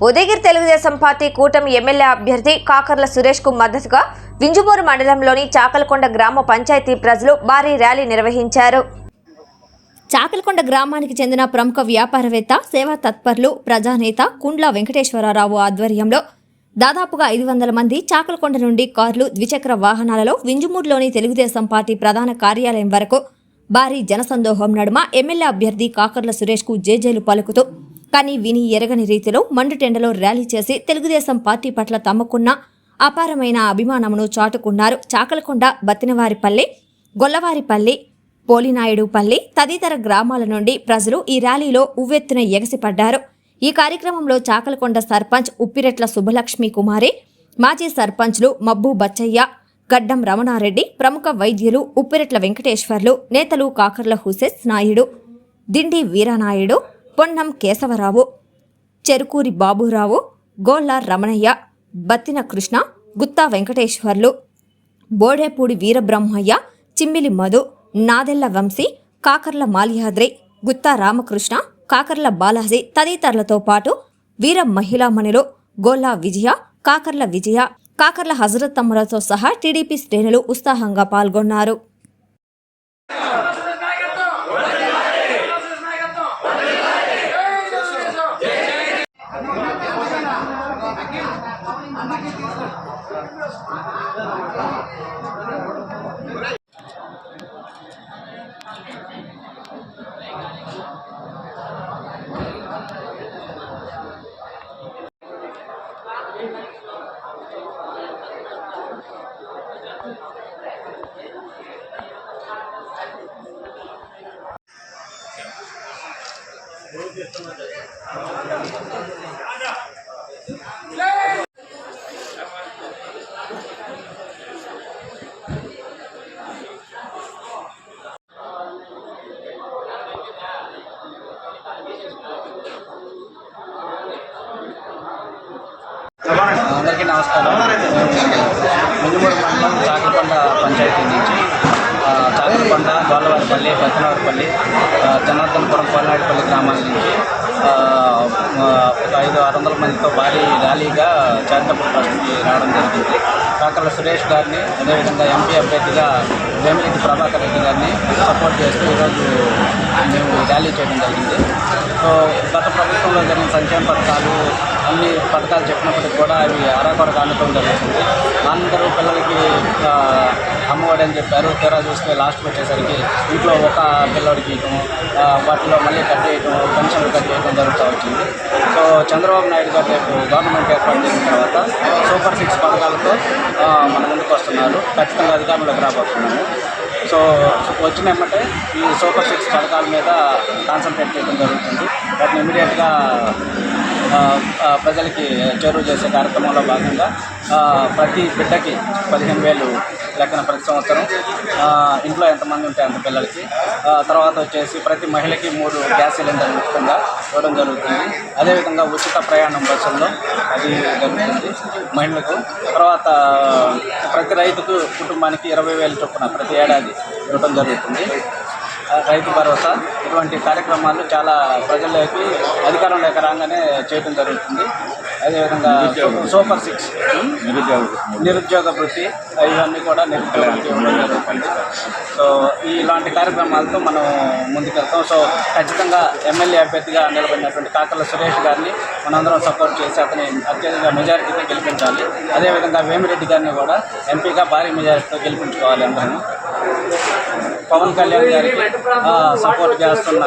Udayagiri Telugu Desam party కూటమి MLA అభ్యర్థి కాకర్ల సురేష్కు మద్దతుగా వింజమూరు మండలంలోని చాకలకొండ గ్రామ పంచాయతీ ప్రజలు భారీ ర్యాలీ నిర్వహించారు. చాకలకొండ గ్రామానికి చెందిన ప్రముఖ వ్యాపారవేత్త సేవా తత్పరులు ప్రజానేత కుండ్ల వెంకటేశ్వరరావు ఆధ్వర్యంలో దాదాపుగా ఐదు వందల మంది చాకలకొండ నుండి కార్లు ద్విచక్ర వాహనాలలో వింజమూరులోని తెలుగుదేశం పార్టీ ప్రధాన కార్యాలయం వరకు భారీ జనసందోహం నడుమ ఎమ్మెల్యే అభ్యర్థి కాకర్ల సురేష్కు జేజేలు పలుకుతూ కానీ విని ఎరగని రీతిలో మండుటెండలో ర్యాలీ చేసి తెలుగుదేశం పార్టీ పట్ల తమకున్న అపారమైన అభిమానమును చాటుకున్నారు. చాకలకొండ బత్తినవారిపల్లి గొల్లవారిపల్లి పోలినాయుడుపల్లి తదితర గ్రామాల నుండి ప్రజలు ఈ ర్యాలీలో ఉవ్వెత్తున ఎగసిపడ్డారు. ఈ కార్యక్రమంలో చాకలకొండ సర్పంచ్ ఉప్పిరెట్ల సుభలక్ష్మి కుమారి మాజీ సర్పంచ్లు మబ్బు బచ్చయ్య గడ్డం రమణారెడ్డి ప్రముఖ వైద్యులు ఉప్పిరెట్ల వెంకటేశ్వర్లు నేతలు కాకర్ల హుసేస్ నాయుడు దిండి వీరనాయుడు పొన్నం కేశవరావు చెరుకూరి బాబురావు గోళ్ళ రమణయ్య బత్తిన కృష్ణ గుత్తా వెంకటేశ్వర్లు బోడేపూడి వీరబ్రహ్మయ్య చిమ్మిలి మధు నాదెల్ల వంశీ కాకర్ల మాల్యాద్రి గుత్తా రామకృష్ణ కాకర్ల బాలాజీ తదితరులతో పాటు వీర మహిళామణులు గోల్లా విజయ కాకర్ల విజయ కాకర్ల హజరత్ తమ్ములతో సహా టీడీపీ శ్రేణులు ఉత్సాహంగా పాల్గొన్నారు. అందరికీ నమస్కారం. ముందుమూరు మండలం చాకలకొండ పంచాయతీ నుంచి ఆ, చాకలకొండ గోల్లవారిపల్లి జనార్దనపురం పల్నాడిపల్లి గ్రామాల నుంచి ఒక ఐదు ఆరు వందల మందితో భారీ ర్యాలీగా చారిటబుల్ ట్రస్ట్కి రావడం జరిగింది. కాకల సురేష్ గారిని అదేవిధంగా ఎంపీ అభ్యర్థిగా వేమిరెడ్డి ప్రభాకర్ రెడ్డి గారిని సపోర్ట్ చేస్తూ ఈరోజు మేము ర్యాలీ చేయడం జరిగింది. సో గత ప్రభుత్వంలో జరిగిన సంక్షేమ పథకాలు అన్ని పథకాలు చెప్పినప్పటికి కూడా అవి అరాకొరకు అందడం జరుగుతుంది. అందరూ పిల్లలకి అమ్మఒడి అని చెప్పారు తీరా చూస్తే లాస్ట్కి వచ్చేసరికి ఇంట్లో ఒక పిల్లడికి ఇవ్వటం వాటిలో మళ్ళీ కట్ చేయటం పెన్షన్లు కట్ చేయడం జరుగుతూ వచ్చింది. సో చంద్రబాబు నాయుడు గారు రేపు గవర్నమెంట్ ఏర్పాటు చేసిన తర్వాత సూపర్ సిక్స్ పథకాలతో మన ముందుకు వస్తున్నారు. ఖచ్చితంగా అధికారంలోకి రాబోతున్నాము. సో వచ్చిన వెంబటే ఈ సూపర్ సిక్స్ పథకాల మీద కాన్సన్ట్రేట్ చేయడం జరుగుతుంది. వాటిని ఇమీడియట్గా ప్రజలకి చేరువ చేసే కార్యక్రమంలో భాగంగా ప్రతి బిడ్డకి పదిహేను వేలు లెక్కన ప్రతి సంవత్సరం. ఇంట్లో ఎంతమంది ఉంటే అంత పిల్లలకి. తర్వాత వచ్చేసి ప్రతి మహిళకి మూడు గ్యాస్ సిలిండర్లు ఉచితంగా ఇవ్వడం జరుగుతుంది. అదేవిధంగా ఉచిత ప్రయాణం బస్సుల్లో అది జరుగుతుంది మహిళలకు. తర్వాత ప్రతి రైతుకు కుటుంబానికి ఇరవై వేలు చొప్పున ప్రతి ఏడాది ఇవ్వడం జరుగుతుంది. రైతు భరోసా. ఇటువంటి కార్యక్రమాలు చాలా ప్రజల్లోకి అధికారంలోకి రాగానే చేయడం జరుగుతుంది. అదేవిధంగా సూపర్ సిక్స్ నిరుద్యోగ వృత్తి. ఇవన్నీ కూడా నిరుద్యోగ సో ఇలాంటి కార్యక్రమాలతో మనం ముందుకెళ్తాం. సో ఖచ్చితంగా ఎమ్మెల్యే అభ్యర్థిగా నిలబడినటువంటి కాకర్ల సురేష్ గారిని మనందరం సపోర్ట్ చేసి అతని అత్యధిక మెజారిటీతో గెలిపించాలి. అదేవిధంగా వేమిరెడ్డి గారిని కూడా ఎంపీగా భారీ మెజారిటీతో గెలిపించుకోవాలి అందరం పవన్ కళ్యాణ్ గారికి ఆ, సపోర్ట్ చేస్తున్న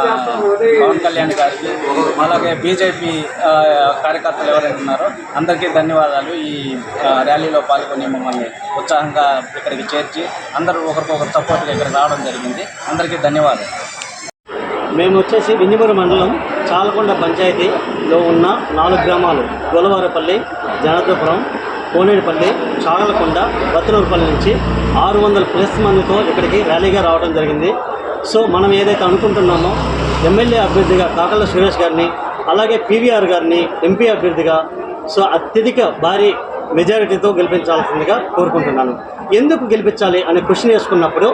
పవన్ కళ్యాణ్ గారికి అలాగే బీజేపీ కార్యకర్తలు ఎవరైనా ఉన్నారో అందరికీ ధన్యవాదాలు. ఈ ర్యాలీలో పాల్గొని మమ్మల్ని ఉత్సాహంగా ఇక్కడికి చేర్చి అందరూ ఒకరికొకరు సపోర్ట్గా ఇక్కడికి రావడం జరిగింది. అందరికీ ధన్యవాదాలు. మేము వచ్చేసి వింజమూరు మండలం చాలకొండ పంచాయతీలో ఉన్న నాలుగు గ్రామాలు గోలవారపల్లి జనార్దపురం కోనేటిపల్లి చాగలకొండ బత్తనూరుపల్లి నుంచి ఆరు వందల ప్లస్ మందితో ఇక్కడికి ర్యాలీగా రావడం జరిగింది. సో మనం ఏదైతే అనుకుంటున్నామో ఎమ్మెల్యే అభ్యర్థిగా కాకల సురేష్ గారిని అలాగే పీవీఆర్ గారిని ఎంపీ అభ్యర్థిగా సో అత్యధిక భారీ మెజారిటీతో గెలిపించాల్సిందిగా కోరుకుంటున్నాను. ఎందుకు గెలిపించాలి అనే క్వశ్చన్ వేసుకున్నప్పుడు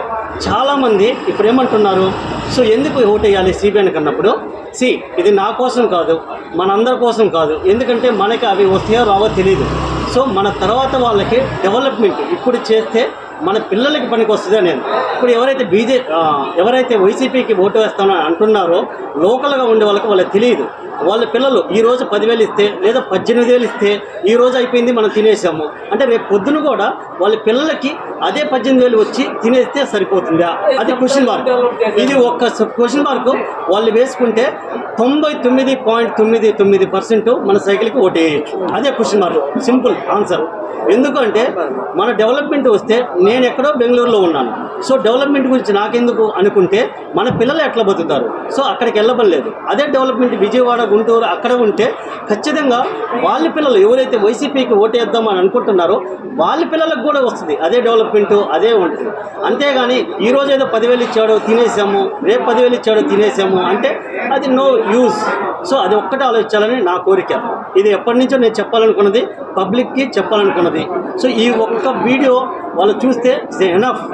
చాలామంది ఇప్పుడు ఏమంటున్నారు? సో ఎందుకు ఓట్ వేయాలి సిబిఐని కన్నప్పుడు సి ఇది నా కోసం కాదు మనందరి కోసం కాదు. ఎందుకంటే మనకి అవి వస్తాయో రావో తెలియదు సో మన తర్వాత వాళ్ళకి డెవలప్మెంట్ ఇప్పుడు చేస్తే మన పిల్లలకి పనికి వస్తుందని నేను. ఇప్పుడు ఎవరైతే బీజే ఎవరైతే వైసీపీకి ఓటు వేస్తామని అంటున్నారో లోకల్గా ఉండే వాళ్ళకి వాళ్ళకి తెలియదు వాళ్ళ పిల్లలు ఈ రోజు పదివేలు ఇస్తే లేదా పద్దెనిమిది వేలు ఇస్తే ఈ రోజు అయిపోయింది మనం తినేసాము. అంటే రేపు పొద్దున కూడా వాళ్ళ పిల్లలకి అదే పద్దెనిమిది వేలు వచ్చి తినేస్తే సరిపోతుందా? అది క్వశ్చన్ మార్క్ ఇది ఒక్క క్వశ్చన్ మార్క్ వాళ్ళు వేసుకుంటే తొంభై తొమ్మిది పాయింట్ తొమ్మిది తొమ్మిది పర్సెంట్ మన సైకిల్కి ఓటేయచ్చు. అదే క్వశ్చన్ మార్క్ సింపుల్ ఆన్సర్ ఎందుకంటే మన డెవలప్మెంట్ వస్తే నేను ఎక్కడో బెంగళూరులో ఉన్నాను. సో డెవలప్మెంట్ గురించి నాకెందుకు అనుకుంటే మన పిల్లలు ఎట్లా బతుకుతారు? సో అక్కడికి వెళ్ళబడలేదు. అదే డెవలప్మెంట్ విజయవాడ గుంటూరు అక్కడ ఉంటే ఖచ్చితంగా వాళ్ళ పిల్లలు ఎవరైతే వైసీపీకి ఓటేద్దాం అని అనుకుంటున్నారో వాళ్ళ పిల్లలకు కూడా వస్తుంది. అదే డెవలప్మెంట్ అదే ఉంటుంది. అంతేగాని ఈ రోజు ఏదో పదివేలు ఇచ్చాడో తినేసాము రేపు పదివేలు ఇచ్చాడో తినేసాము అంటే అది నో యూజ్ సో అది ఒక్కటే ఆలోచించాలని నా కోరిక. ఇది ఎప్పటి నుంచో నేను చెప్పాలనుకున్నది పబ్లిక్కి చెప్పాలనుకున్నది. సో ఈ ఒక్క వీడియో వాళ్ళు చూస్తే ఎనఫ్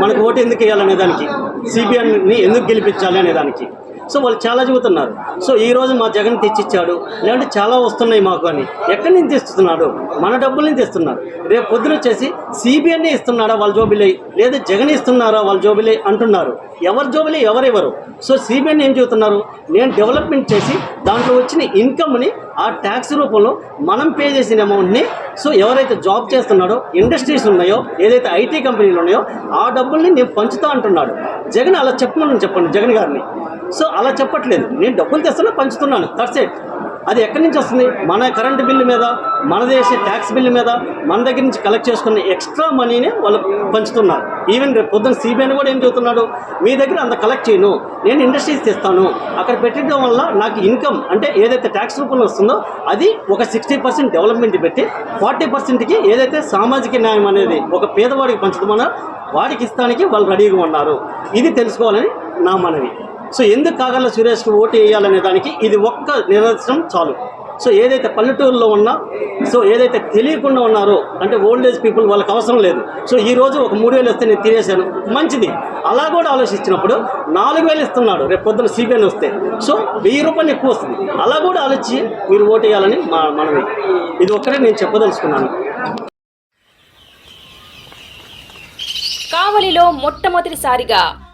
మనకు ఓటు ఎందుకు వేయాలనే దానికి సిబిఐని ఎందుకు గెలిపించాలి అనే దానికి. సో వాళ్ళు చాలా చెబుతున్నారు. సో ఈ రోజు మా జగన్ తెచ్చిచ్చాడు. లేదంటే చాలా వస్తున్నాయి మాకు అని. ఎక్కడి నుంచి తెస్తున్నాడు? మన డబ్బుల నుంచి తెస్తున్నారు. రేపు పొద్దున వచ్చేసి సిబిఐనే ఇస్తున్నాడా వాళ్ళ జోబిలే? లేదా జగన్ ఇస్తున్నారా వాళ్ళ జోబిలే అంటున్నారు. ఎవరి జోబిలే? ఎవరెవరు? సో సిబిఐని ఏం చెబుతున్నారు? నేను డెవలప్మెంట్ చేసి దాంట్లో వచ్చిన ఇన్కమ్ని ఆ ట్యాక్స్ రూపంలో మనం పే చేసిన అమౌంట్ని సో ఎవరైతే జాబ్ చేస్తున్నాడో ఇండస్ట్రీస్ ఉన్నాయో ఏదైతే ఐటీ కంపెనీలు ఉన్నాయో ఆ డబ్బుల్ని నేను పంచుతా అంటున్నాడు. జగన్ అలా చెప్పమని చెప్పండి జగన్ గారిని. సో అలా చెప్పట్లేదు. నేను డబ్బులు తెస్తున్నా పంచుతున్నాను. దట్స్ ఇట్ అది ఎక్కడి నుంచి వస్తుంది? మన కరెంటు బిల్లు మీద మన దేశ ట్యాక్స్ బిల్లు మీద మన దగ్గర నుంచి కలెక్ట్ చేసుకున్న ఎక్స్ట్రా మనీని వాళ్ళు పంచుతున్నారు. ఈవెన్ రేపు పొద్దున్న సిబిఐని కూడా ఏం చెబుతున్నాడు? మీ దగ్గర అంత కలెక్ట్ చేయను నేను ఇండస్ట్రీస్ తెస్తాను. అక్కడ పెట్టడం వల్ల నాకు ఇన్కమ్ అంటే ఏదైతే ట్యాక్స్ రూపంలో వస్తుందో అది ఒక సిక్స్టీ పర్సెంట్ డెవలప్మెంట్ పెట్టి ఫార్టీ పర్సెంట్కి ఏదైతే సామాజిక న్యాయం అనేది ఒక పేదవాడికి పంచుతామో వాడికి ఇస్తానికి వాళ్ళు రెడీగా ఉన్నారు. ఇది తెలుసుకోవాలని నా మనవి. సో ఎందుకు కాగల సురేష్కి ఓటు వేయాలనే దానికి ఇది ఒక్క నిదర్శనం చాలు. సో ఏదైతే పల్లెటూరులో ఉన్నా సో ఏదైతే తెలియకుండా ఉన్నారో అంటే ఓల్డ్ ఏజ్ పీపుల్ వాళ్ళకి అవసరం లేదు. సో ఈ రోజు ఒక మూడు వేలు వస్తే నేను తినేసాను మంచిది. అలా కూడా ఆలోచించినప్పుడు నాలుగు వేలు ఇస్తున్నాడు రేపు పొద్దున సిబిఐని వస్తే. సో వెయ్యి రూపాయలు ఎక్కువ వస్తుంది. అలా కూడా ఆలోచించి మీరు ఓటు వేయాలని మా మనవి. ఇది ఒక్కటే నేను చెప్పదలుచుకున్నాను. కావలిలో మొట్టమొదటిసారిగా